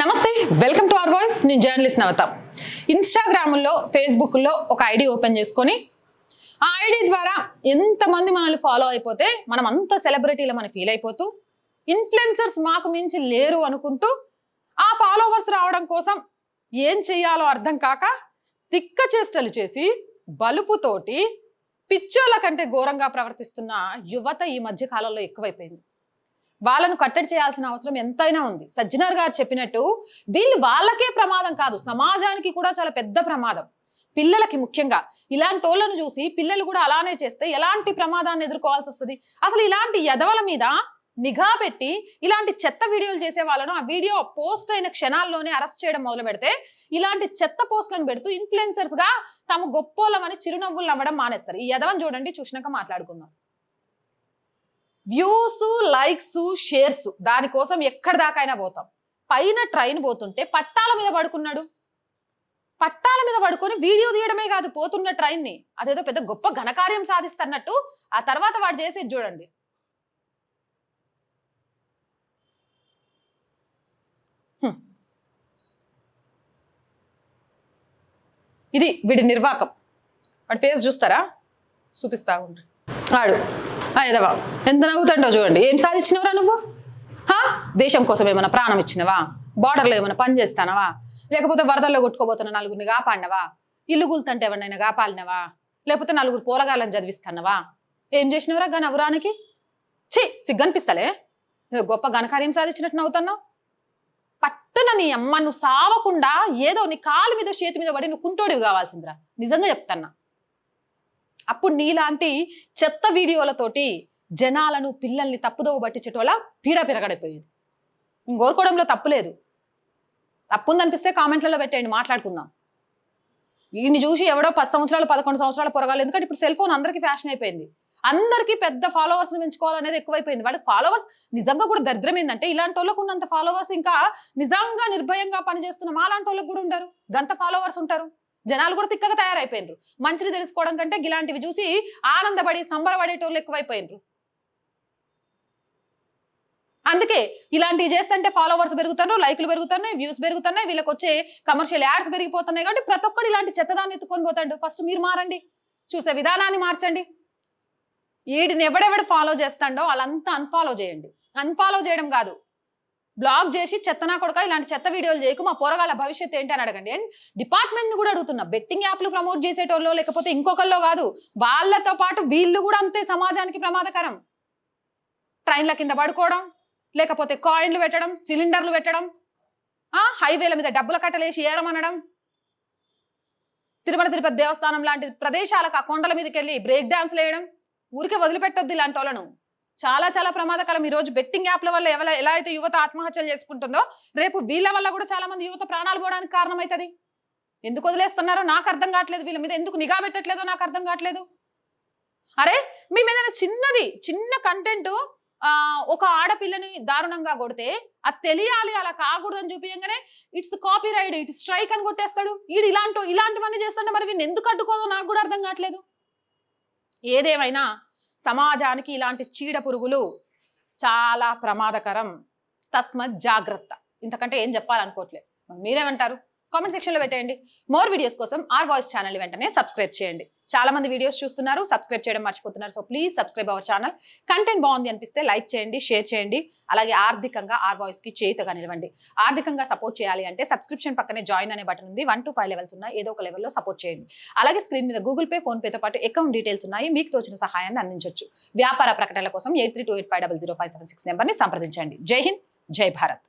నమస్తే welcome to our voice నేను journalist Navata. ఇన్స్టాగ్రామ్లో ఫేస్బుక్లో ఒక ఐడి ఓపెన్ చేసుకొని ఆ ఐడి ద్వారా ఎంతమంది మనల్ని ఫాలో అయిపోతే మనం అంత సెలబ్రిటీలు మనం ఫీల్ అయిపోతూ ఇన్ఫ్లుయెన్సర్స్ మాకు మించి లేరు అనుకుంటూ ఆ ఫాలోవర్స్ రావడం కోసం ఏం చెయ్యాలో అర్థం కాక తిక్క చేష్టలు చేసి బలుపుతోటి పిచ్చోళ్ళ కంటే ఘోరంగా ప్రవర్తిస్తున్న యువత ఈ మధ్య కాలంలో ఎక్కువైపోయింది. వాళ్ళను కట్టడి చేయాల్సిన అవసరం ఎంతైనా ఉంది. సజ్జనర్ గారు చెప్పినట్టు వీళ్ళు వాళ్ళకే ప్రమాదం కాదు. సమాజానికి కూడా చాలా పెద్ద ప్రమాదం. పిల్లలకి ముఖ్యంగా. ఇలాంటి వాళ్ళను చూసి పిల్లలు కూడా అలానే చేస్తే ఎలాంటి ప్రమాదాన్ని ఎదుర్కోవాల్సి వస్తుంది? అసలు ఇలాంటి ఎదవల మీద నిఘా పెట్టి ఇలాంటి చెత్త వీడియోలు చేసే వాళ్ళను ఆ వీడియో పోస్ట్ అయిన క్షణాల్లోనే అరెస్ట్ చేయడం మొదలు పెడితే ఇలాంటి చెత్త పోస్టులను పెడుతూ ఇన్ఫ్లుయెన్సర్స్గా తమ గొప్పోళ్ళమని చిరునవ్వులు నవ్వడం మానేస్తారు. ఈ ఎదవని చూడండి చూసినాక మాట్లాడుకుందాం. వ్యూస్ లైక్స్ షేర్స్ దానికోసం ఎక్కడి దాకైనా పోతాం. పైన ట్రైన్ పోతుంటే పట్టాల మీద పడుకున్నాడు. పట్టాల మీద పడుకొని వీడియో తీయడమే కాదు పోతున్న ట్రైన్ని. అదేదో పెద్ద గొప్ప ఘనకార్యం సాధిస్తున్నట్టు ఆ తర్వాత వాడు చేసేది చూడండి. ఇది వీడి నిర్వాకం. వాడి ఫేస్ చూస్తారా? చూపిస్తా ఉండ్రి వాడు ఎదవా? ఎంత నవ్వుతాడో చూడండి. ఏం సాధించినవరా నువ్వు? దేశం కోసం ఏమైనా ప్రాణం ఇచ్చినవా? బార్డర్లో ఏమైనా పని చేస్తానవా? లేకపోతే వరదల్లో కొట్టుకోబోతున్న నలుగురిని కాపాడినవా? ఇల్లు గుల్తంటే ఎవరినైనా కాపాడినవా? లేకపోతే నలుగురు పోరగాళ్ళని చదివిస్తానవా? ఏం చేసినవరా గా నవ్వురానికి? ఛీ సిగ్గనిపిస్తలే. గొప్ప ఘనకార్యం సాధించినట్టు నవ్వుతున్నావు. పట్టున నీ అమ్మ నువ్వు సావకుండా ఏదో నీ కాలు మీద చేతి మీద పడి నువ్వు కుంటోడివి కావాల్సిందిరా. నిజంగా చెప్తున్నా. అప్పుడు నీలాంటి చెత్త వీడియోలతోటి జనాలను పిల్లల్ని తప్పుదోవ పట్టించేటోళ్ళ పీడ పెరగడైపోయేది. నేను కోరుకోవడంలో తప్పు లేదు. తప్పుందనిపిస్తే కామెంట్లలో పెట్టేయండి మాట్లాడుకుందాం. వీడిని చూసి ఎవడో పది సంవత్సరాలు పదకొండు సంవత్సరాలు పొరగాలి ఎందుకంటే ఇప్పుడు సెల్ ఫోన్ అందరికీ ఫ్యాషన్ అయిపోయింది. అందరికీ పెద్ద ఫాలోవర్స్ని పెంచుకోవాలనేది ఎక్కువైపోయింది. వాళ్ళకి ఫాలోవర్స్ నిజంగా కూడా దరిద్రం ఏంటంటే ఇలాంటి వాళ్ళకు ఉన్నంత ఫాలోవర్స్ ఇంకా నిజంగా నిర్భయంగా పనిచేస్తున్న మాలాంటి వాళ్ళకి కూడా ఉండరు. గంత ఫాలోవర్స్ ఉంటారు. జనాలు కూడా తిక్కగా తయారైపోయినరు. మంచిని తెలుసుకోవడం కంటే ఇలాంటివి చూసి ఆనందపడి సంబరపడేటోళ్ళు ఎక్కువైపోయినరు. అందుకే ఇలాంటివి చేస్తుంటే ఫాలోవర్స్ పెరుగుతున్నారు లైక్లు పెరుగుతున్నాయి వ్యూస్ పెరుగుతున్నాయి వీళ్ళకి వచ్చే కమర్షియల్ యాడ్స్ పెరిగిపోతున్నాయి కాబట్టి ప్రతి ఒక్కరు ఇలాంటి చెత్తదాన్ని ఎత్తుకొని పోతాడు. ఫస్ట్ మీరు మారండి. చూసే విధానాన్ని మార్చండి. వీడిని ఎవడెవడు ఫాలో చేస్తాడో వాళ్ళంతా అన్ఫాలో చేయండి. అన్ఫాలో చేయడం కాదు. బ్లాగ్ చేసి చెత్తనా కొడక ఇలాంటి చెత్త వీడియోలు చేయకు మా పోరగాళ్ళ భవిష్యత్తు ఏంటి అని అడగండి. అండ్ డిపార్ట్మెంట్ని కూడా అడుగుతున్నా. బెట్టింగ్ యాప్లు ప్రమోట్ చేసేటోళ్ళు లేకపోతే ఇంకొకళ్ళో కాదు వాళ్ళతో పాటు వీళ్ళు కూడా అంతే సమాజానికి ప్రమాదకరం. ట్రైన్ల కింద పడుకోవడం లేకపోతే కాయిన్లు పెట్టడం సిలిండర్లు పెట్టడం హైవేల మీద డబ్బుల కట్టలేసి ఏరమనడం. తిరుమల తిరుపతి దేవస్థానం లాంటి ప్రదేశాలకు ఆ కొండల మీదకి వెళ్ళి బ్రేక్ డాన్స్ వేయడం. ఊరికే వదిలిపెట్టొద్దు ఇలాంటి వాళ్ళను చాలా చాలా ప్రమాదకరం. ఈ రోజు బెట్టింగ్ యాప్ల వల్ల ఎవల ఎలా అయితే యువత ఆత్మహత్యలు చేసుకుంటుందో రేపు వీళ్ళ వల్ల కూడా చాలా మంది యువత ప్రాణాలు పోవడానికి కారణమవుతుంది ఎందుకు వదిలేస్తున్నారో నాకు అర్థం కావట్లేదు. వీళ్ళ మీద ఎందుకు నిఘా పెట్టట్లేదో నాకు అర్థం కావట్లేదు. అరే మీ మీద చిన్నది చిన్న కంటెంట్ ఒక ఆడపిల్లని దారుణంగా కొడితే అది తెలియాలి అలా కాకూడదని చూపించగానే it's copyright it's strike అని కొట్టేస్తాడు. వీడు ఇలాంటి ఇలాంటివన్నీ చేస్తుంటే మరి వీడిని ఎందుకు అడ్డుకోదో నాకు కూడా అర్థం కావట్లేదు. ఏదేమైనా సమాజానికి ఇలాంటి చీడ పురుగులు చాలా ప్రమాదకరం. తస్మత్ జాగ్రత్త. ఇంతకంటే ఏం చెప్పాలనుకోవట్లేదు. మీరేమంటారు? కామెంట్ సెక్షన్లో పెట్టేయండి. మోర్ వీడియోస్ కోసం ఆర్ వాయిస్ ఛానల్ వెంటనే సబ్స్క్రైబ్ చేయండి. చాలా మంది వీడియోస్ చూస్తున్నారు సబ్స్క్రైబ్ చేయడం మర్చిపోతున్నారు. So please subscribe our channel content బాగుంది అనిపిస్తే లైక్ చేయండి షేర్ చేయండి. అలాగే ఆర్థికంగా ఆర్ వాయిస్కి చేతగా నిలవండి. ఆర్థికంగా సపోర్ట్ చేయాలి అంటే సబ్స్క్రిప్షన్ పక్కనే జాయిన్ అనే బటన్ ఉంది. వన్ టు ఫైవ్ లెవెల్స్ ఉన్నాయి. ఏదో ఒక లెవెల్లో సపోర్ట్ చేయండి. అలాగే స్క్రీన్ మీద గూగుల్ పే ఫోన్ పేతో పాటు అకౌంట్ డీటెయిల్స్ ఉన్నాయి. మీకు తోచిన సహాయాన్ని అందించవచ్చు వ్యాపార ప్రకటనల కోసం eight three two eight five double zero five seven six నెంబర్ని సంప్రదించండి. జై హింద్ జై భారత్.